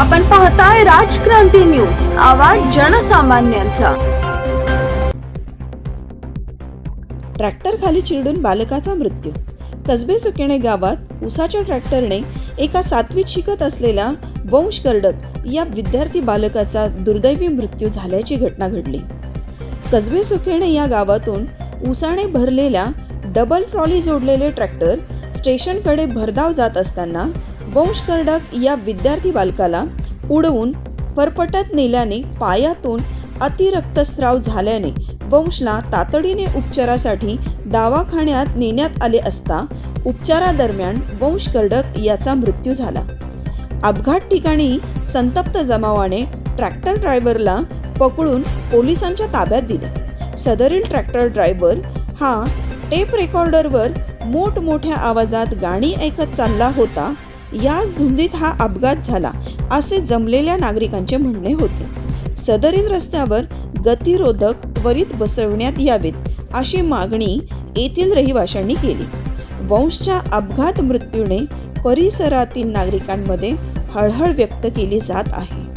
आपण पाहताय राजक्रांती न्यूज. आवाज जनसामान्यांचा. ट्रॅक्टर खाली चिरडून बालकाचा मृत्यू. कसबे सुकेणे गावात उसाच्या ट्रॅक्टरने एका सातवीत शिकत असलेला वंश कर्डक या विद्यार्थी बालकाचा दुर्दैवी मृत्यू झाल्याची घटना घडली. कसबे सुखेणे या गावातून उसाने भरलेल्या डबल ट्रॉली जोडलेले ट्रॅक्टर स्टेशनकडे भरधाव जात असताना वंश कर्डक या विद्यार्थी बालकाला उडवून फरफटत नेल्याने पायातून अतिरक्तस्राव झाल्याने वंशला तातडीने उपचारासाठी दवाखान्यात नेण्यात आले असता उपचारादरम्यान वंश कर्डक याचा मृत्यू झाला. अपघात ठिकाणी संतप्त जमावाने ट्रॅक्टर ड्रायव्हरला पकडून पोलिसांच्या ताब्यात दिले. सदरील ट्रॅक्टर ड्रायव्हर हा टेप रेकॉर्डरवर मोठमोठ्या आवाजात गाणी ऐकत चालला होता याच धुंदीत हा अपघात झाला असे जमलेल्या नागरिकांचे म्हणणे होते. सदरील रस्त्यावर गतिरोधक त्वरित बसवण्यात यावेत अशी मागणी येथील रहिवाशांनी केली. वंशच्या अपघात मृत्यूने परिसरातील नागरिकांमध्ये हळहळ व्यक्त केली जात आहे.